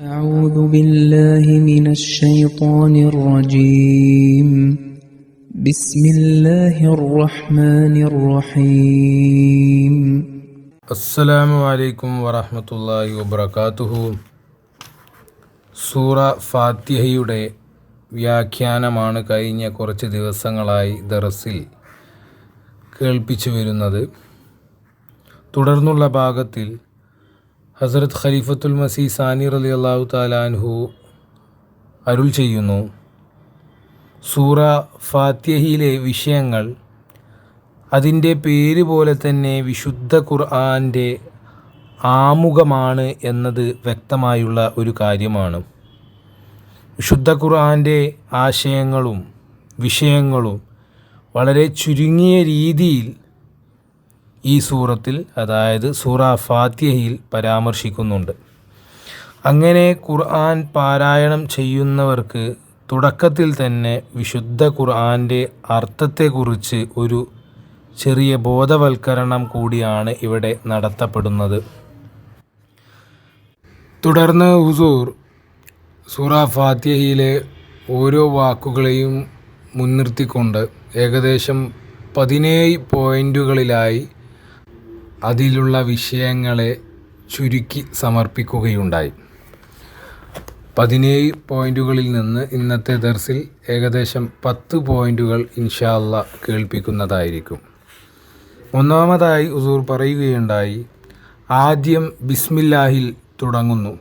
أعوذ بالله من الشيطان الرجيم بسم الله الرحمن الرحيم അസ്സലാമു അലൈക്കും വറഹമത്തല്ലാഹി വബർക്കാത്തുഹു സൂറ ഫാത്തിഹയുടെ വ്യാഖ്യാനമാണ് കഴിഞ്ഞ കുറച്ച് ദിവസങ്ങളായി ദറസിൽ കേൾപ്പിച്ചു വരുന്നത് തുടർന്നുള്ള ഭാഗത്തിൽ ഹസരത്ത് ഖലീഫത്തുൽ മസീ സാനി റലി അള്ളാഹു താലാൻഹു അരുൾ ചെയ്യുന്നു. സൂറ ഫാത്യഹിയിലെ വിഷയങ്ങൾ അതിന്റെ പേര് പോലെ തന്നെ വിശുദ്ധ ഖുർആന്റെ ആമുഖമാണ് എന്നത് വ്യക്തമായുള്ള ഒരു കാര്യമാണ്. വിശുദ്ധ ഖുർആന്റെ ആശയങ്ങളും വിഷയങ്ങളും വളരെ ചുരുങ്ങിയ രീതിയിൽ ഈ സൂറത്തിൽ അതായത് സൂറ ഫാത്തിഹയിൽ പരാമർശിക്കുന്നുണ്ട്. അങ്ങനെ ഖുർആൻ പാരായണം ചെയ്യുന്നവർക്ക് തുടക്കത്തിൽ തന്നെ വിശുദ്ധ ഖുർആന്റെ അർത്ഥത്തെക്കുറിച്ച് ഒരു ചെറിയ ബോധവൽക്കരണം കൂടിയാണ് ഇവിടെ നടത്തപ്പെടുന്നത്. തുടർന്ന് ഹുസൂർ സൂറ ഫാത്തിഹയിലെ ഓരോ വാക്കുകളെയും മുൻനിർത്തിക്കൊണ്ട് ഏകദേശം പതിനേഴ് പോയിന്റുകളിലായി അതിലുള്ള വിഷയങ്ങളെ ചുരുക്കി സമർപ്പിക്കുകയുണ്ടായി. പതിനേഴ് പോയിന്റുകളിൽ നിന്ന് ഇന്നത്തെ ദർസിൽ ഏകദേശം പത്ത് പോയിന്റുകൾ ഇൻഷാല്ല കേൾപ്പിക്കുന്നതായിരിക്കും. ഒന്നാമതായി ഉസൂർ പറയുകയുണ്ടായി ആദ്യം ബിസ്മില്ലാഹിൽ തുടങ്ങുന്നു.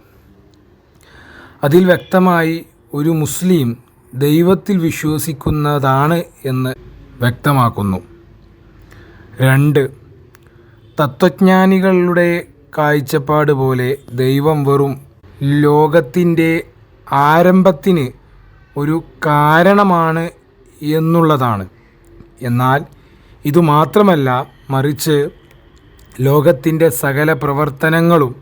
അതിൽ വ്യക്തമായി ഒരു മുസ്ലിം ദൈവത്തിൽ വിശ്വസിക്കുന്നതാണ് എന്ന് വ്യക്തമാക്കുന്നു. രണ്ട് തത്വജ്ഞാനികളുടെ കാഴ്ചപ്പാട് പോലെ ദൈവം വെറും ലോകത്തിന്റെ ആരംഭത്തിന് ഒരു കാരണമാണ് എന്നുള്ളതാണ്. എന്നാൽ ഇതുമാത്രമല്ല മറിച്ച് ലോകത്തിന്റെ സകല പ്രവർത്തനങ്ങളും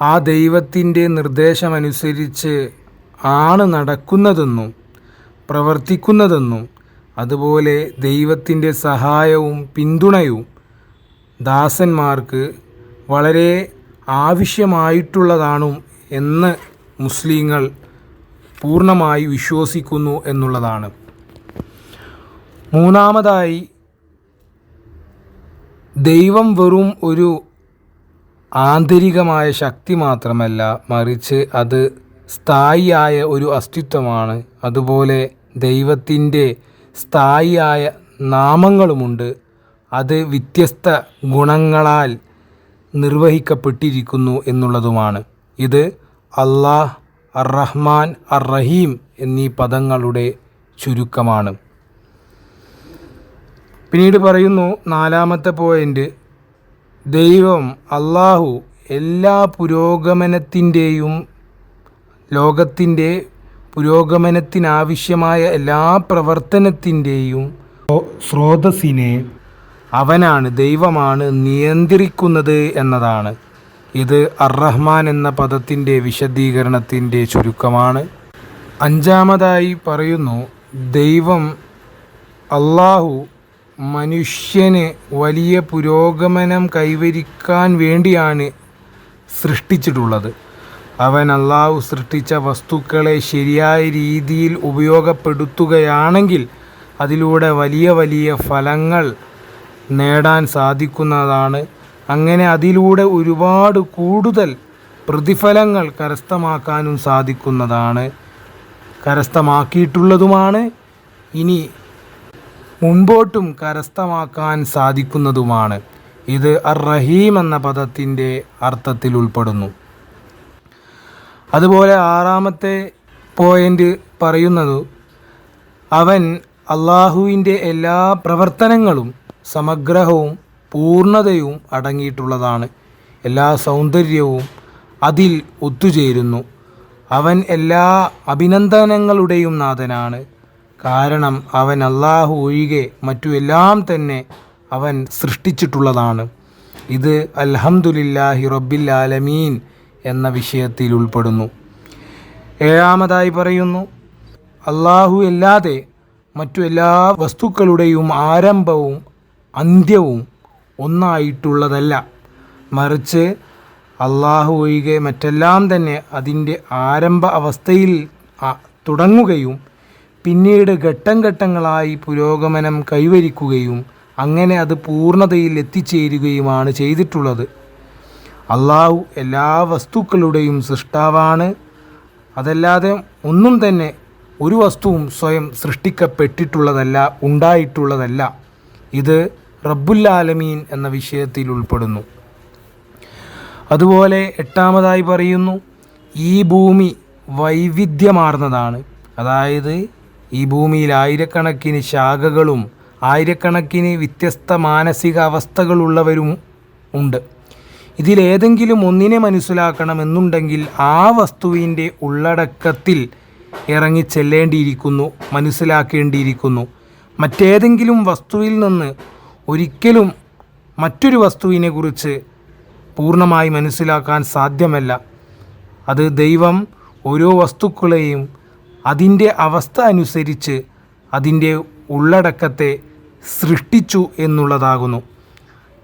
ആ ദൈവത്തിന്റെ നിർദ്ദേശമനുസരിച്ച് ആണ് നടക്കുന്നതെന്നും പ്രവർത്തിക്കുന്നതെന്നും അതുപോലെ ദൈവത്തിന്റെ സഹായവും പിന്തുണയും ദാസന്മാർക്ക് വളരെ ആവശ്യമായിട്ടുള്ളതാണ് എന്ന് മുസ്ലിങ്ങൾ പൂർണമായി വിശ്വസിക്കുന്നു എന്നുള്ളതാണ്. മൂന്നാമതായി ദൈവം വെറും ഒരു ആന്തരികമായ ശക്തി മാത്രമല്ല മറിച്ച് അത് സ്ഥായിയായ ഒരു അസ്തിത്വമാണ്. അതുപോലെ ദൈവത്തിന്റെ സ്ഥായിയായ നാമങ്ങളുമുണ്ട്. അത് വ്യത്യസ്ത ഗുണങ്ങളാൽ നിർവഹിക്കപ്പെട്ടിരിക്കുന്നു എന്നുള്ളതുമാണ്. ഇത് അള്ളാഹ് അർ റഹ്മാൻ അർ റഹീം എന്നീ പദങ്ങളുടെ ചുരുക്കമാണ്. പിന്നീട് പറയുന്നു നാലാമത്തെ പോയിന്റ് ദൈവം അള്ളാഹു എല്ലാ പുരോഗമനത്തിന്റെയും ലോകത്തിന്റെ പുരോഗമനത്തിനാവശ്യമായ എല്ലാ പ്രവർത്തനത്തിന്റെയും സ്രോതസ്സിനെ അവനാണ് ദൈവമാണ് നിയന്ത്രിക്കുന്നത് എന്നതാണ്. ഇത് അർറഹ്മാൻ എന്ന പദത്തിന്റെ വിശദീകരണത്തിന്റെ ചുരുക്കമാണ്. അഞ്ചാമതായി പറയുന്നു ദൈവം അള്ളാഹു മനുഷ്യന് വലിയ പുരോഗമനം കൈവരിക്കാൻ വേണ്ടിയാണ് സൃഷ്ടിച്ചിട്ടുള്ളത്. അവൻ അള്ളാഹു സൃഷ്ടിച്ച വസ്തുക്കളെ ശരിയായ രീതിയിൽ ഉപയോഗപ്പെടുത്തുകയാണെങ്കിൽ അതിലൂടെ വലിയ വലിയ ഫലങ്ങൾ നേടാൻ സാധിക്കുന്നതാണ്. അങ്ങനെ അതിലൂടെ ഒരുപാട് കൂടുതൽ പ്രതിഫലങ്ങൾ കരസ്ഥമാക്കാനും സാധിക്കുന്നതാണ്. കരസ്ഥമാക്കിയിട്ടുള്ളതുമാണ്. ഇനി മുമ്പോട്ടും കരസ്ഥമാക്കാൻ സാധിക്കുന്നതുമാണ്. ഇത് അർ റഹീം എന്ന പദത്തിന്റെ അർത്ഥത്തിൽ ഉൾപ്പെടുന്നു. അതുപോലെ ആറാമത്തെ പോയിന്റ് പറയുന്നത് അവൻ അള്ളാഹുവിന്റെ എല്ലാ പ്രവർത്തനങ്ങളും സമഗ്രഹവും പൂർണതയും അടങ്ങിയിട്ടുള്ളതാണ്. എല്ലാ സൗന്ദര്യവും അതിൽ ഒത്തുചേരുന്നു. അവൻ എല്ലാ അഭിനന്ദനങ്ങളുടെയും നാഥനാണ്. കാരണം അവൻ അള്ളാഹു ഒഴികെ മറ്റു എല്ലാം തന്നെ അവൻ സൃഷ്ടിച്ചിട്ടുള്ളതാണ്. ഇത് അൽഹംദുലില്ലാഹി റബ്ബിൽ ആലമീൻ എന്ന വിഷയത്തിൽ ഉൾപ്പെടുന്നു. ഏഴാമതായി പറയുന്നു അള്ളാഹു അല്ലാതെ മറ്റു എല്ലാ വസ്തുക്കളുടെയും ആരംഭവും അന്ത്യവും ഒന്നായിട്ടുള്ളതല്ല. മറിച്ച് അള്ളാഹു ഒഴികെ മറ്റെല്ലാം തന്നെ അതിന്റെ ആരംഭ അവസ്ഥയിൽ തുടങ്ങുകയും പിന്നീട് ഘട്ടം ഘട്ടങ്ങളായി പുരോഗമനം കൈവരിക്കുകയും അങ്ങനെ അത് പൂർണതയിൽ എത്തിച്ചേരുകയുമാണ് ചെയ്തിട്ടുള്ളത്. അള്ളാഹു എല്ലാ വസ്തുക്കളുടെയും സൃഷ്ടാവാണ്. അതല്ലാതെ ഒന്നും തന്നെ ഒരു വസ്തുവും സ്വയം സൃഷ്ടിക്കപ്പെട്ടിട്ടുള്ളതല്ല ഉണ്ടായിട്ടുള്ളതല്ല. ഇത് റബ്ബുല്ലാലമീൻ എന്ന വിഷയത്തിൽ ഉൾപ്പെടുന്നു. അതുപോലെ എട്ടാമതായി പറയുന്നു ഈ ഭൂമി വൈവിധ്യമാർന്നതാണ്. അതായത് ഈ ഭൂമിയിൽ ആയിരക്കണക്കിന് ശാഖകളും ആയിരക്കണക്കിന് വ്യത്യസ്ത മാനസിക അവസ്ഥകളുള്ളവരും ഉണ്ട്. ഇതിലേതെങ്കിലും ഒന്നിനെ മനസ്സിലാക്കണമെന്നുണ്ടെങ്കിൽ ആ വസ്തുവിന്റെ ഉള്ളടക്കത്തിൽ ഇറങ്ങി ചെല്ലേണ്ടിയിരിക്കുന്നു മനസ്സിലാക്കേണ്ടിയിരിക്കുന്നു. മറ്റേതെങ്കിലും വസ്തുവിൽ നിന്ന് ഒരിക്കലും മറ്റൊരു വസ്തുവിനെ കുറിച്ച് പൂർണമായി മനസ്സിലാക്കാൻ സാധ്യമല്ല. അത് ദൈവം ഓരോ വസ്തുക്കളെയും അതിന്റെ അവസ്ഥ അനുസരിച്ച് അതിന്റെ ഉള്ളടക്കത്തെ സൃഷ്ടിച്ചു എന്നുള്ളതാകുന്നു.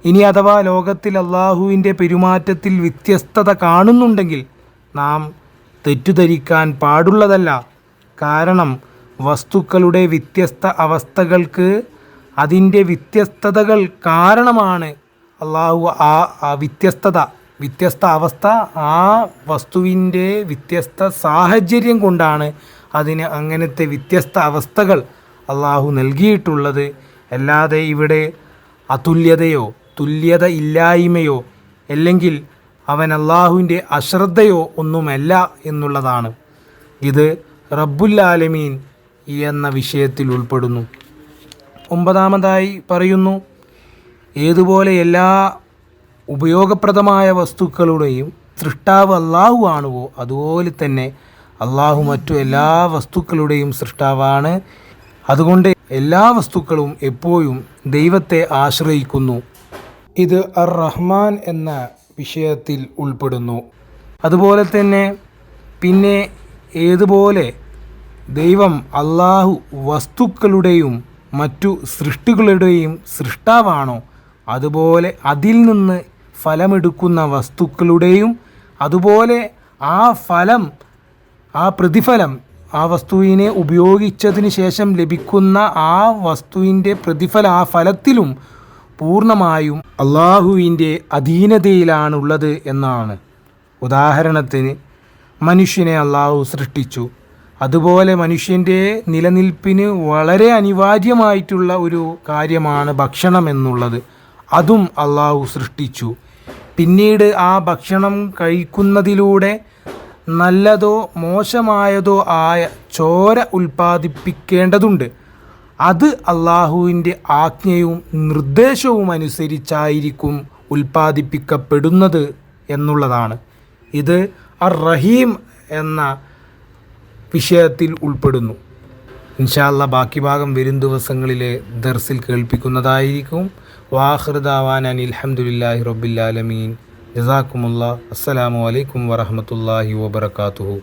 ഇനി അഥവാ ലോകത്തിൽ അള്ളാഹുവിന്റെ പെരുമാറ്റത്തിൽ വ്യത്യസ്തത കാണുന്നുണ്ടെങ്കിൽ നാം തെറ്റുധരിക്കാൻ പാടുള്ളതല്ല. കാരണം വസ്തുക്കളുടെ വ്യത്യസ്ത അവസ്ഥകൾക്ക് അതിന്റെ വ്യത്യസ്തതകൾ കാരണമാണ് അള്ളാഹു ആ വ്യത്യസ്തത. വ്യത്യസ്ത അവസ്ഥ ആ വസ്തുവിന്റെ വ്യത്യസ്ത സാഹചര്യം കൊണ്ടാണ് അതിന് അങ്ങനത്തെ വ്യത്യസ്ത അവസ്ഥകൾ അള്ളാഹു നൽകിയിട്ടുള്ളത്. അല്ലാതെ ഇവിടെ അതുല്യതയോ തുല്യത ഇല്ലായ്മയോ അല്ലെങ്കിൽ അവൻ അള്ളാഹുവിന്റെ അശ്രദ്ധയോ ഒന്നുമല്ല എന്നുള്ളതാണ്. ഇത് റബ്ബുല്ലാലമീൻ എന്ന വിഷയത്തിൽ ഉൾപ്പെടുന്നു. ഒമ്പതാമതായി പറയുന്നു ഏതുപോലെ എല്ലാ ഉപയോഗപ്രദമായ വസ്തുക്കളുടെയും സൃഷ്ടാവ് അള്ളാഹു ആണുവോ അതുപോലെ തന്നെ അള്ളാഹു മറ്റു എല്ലാ വസ്തുക്കളുടെയും സൃഷ്ടാവാണ്. അതുകൊണ്ട് എല്ലാ വസ്തുക്കളും എപ്പോഴും ദൈവത്തെ ആശ്രയിക്കുന്നു. ഇത് അർ റഹ്മാൻ എന്ന വിഷയത്തിൽ ഉൾപ്പെടുന്നു. അതുപോലെ തന്നെ പിന്നെ ഏതുപോലെ ദൈവം അള്ളാഹു വസ്തുക്കളുടെയും മറ്റു സൃഷ്ടികളുടെയും സൃഷ്ടാവാണോ? അതുപോലെ അതിൽ നിന്ന് ഫലമെടുക്കുന്ന വസ്തുക്കളുടെയും അതുപോലെ ആ ഫലം ആ പ്രതിഫലം ആ വസ്തുവിനെ ഉപയോഗിച്ചതിന് ശേഷം ലഭിക്കുന്ന ആ വസ്തുവിന്റെ പ്രതിഫല ആ ഫലത്തിലും പൂർണമായും അള്ളാഹുവിന്റെ അധീനതയിലാണുള്ളത് എന്നാണ്. ഉദാഹരണത്തിന് മനുഷ്യനെ അള്ളാഹു സൃഷ്ടിച്ചു. അതുപോലെ മനുഷ്യന്റെ നിലനിൽപ്പിന് വളരെ അനിവാര്യമായിട്ടുള്ള ഒരു കാര്യമാണ് ഭക്ഷണം എന്നുള്ളത്. അതും അള്ളാഹു സൃഷ്ടിച്ചു. പിന്നീട് ആ ഭക്ഷണം കഴിക്കുന്നതിലൂടെ നല്ലതോ മോശമായതോ ആയ ചോര ഉൽപ്പാദിപ്പിക്കേണ്ടതുണ്ട്. അത് അള്ളാഹുവിന്റെ ആജ്ഞയും നിർദ്ദേശവും അനുസരിച്ചായിരിക്കും ഉൽപ്പാദിപ്പിക്കപ്പെടുന്നത് എന്നുള്ളതാണ്. ഇത് അർ റഹീം എന്ന വിഷയത്തിൽ ഉൾപ്പെടുന്നു. ഇൻഷാല്ല ബാക്കി ഭാഗം വരും ദിവസങ്ങളിലെ ദർസിൽ കേൾപ്പിക്കുന്നതായിരിക്കും. വാഹൃദാവാൻ അനിൽ അലഹമുല്ലാഹി റബ്ബില്ലാലമീൻ ജസാക്കുമുള്ള അസ്സലാമു അലൈക്കും വറഹമത്തല്ലാഹി വബർക്കാത്തുഹു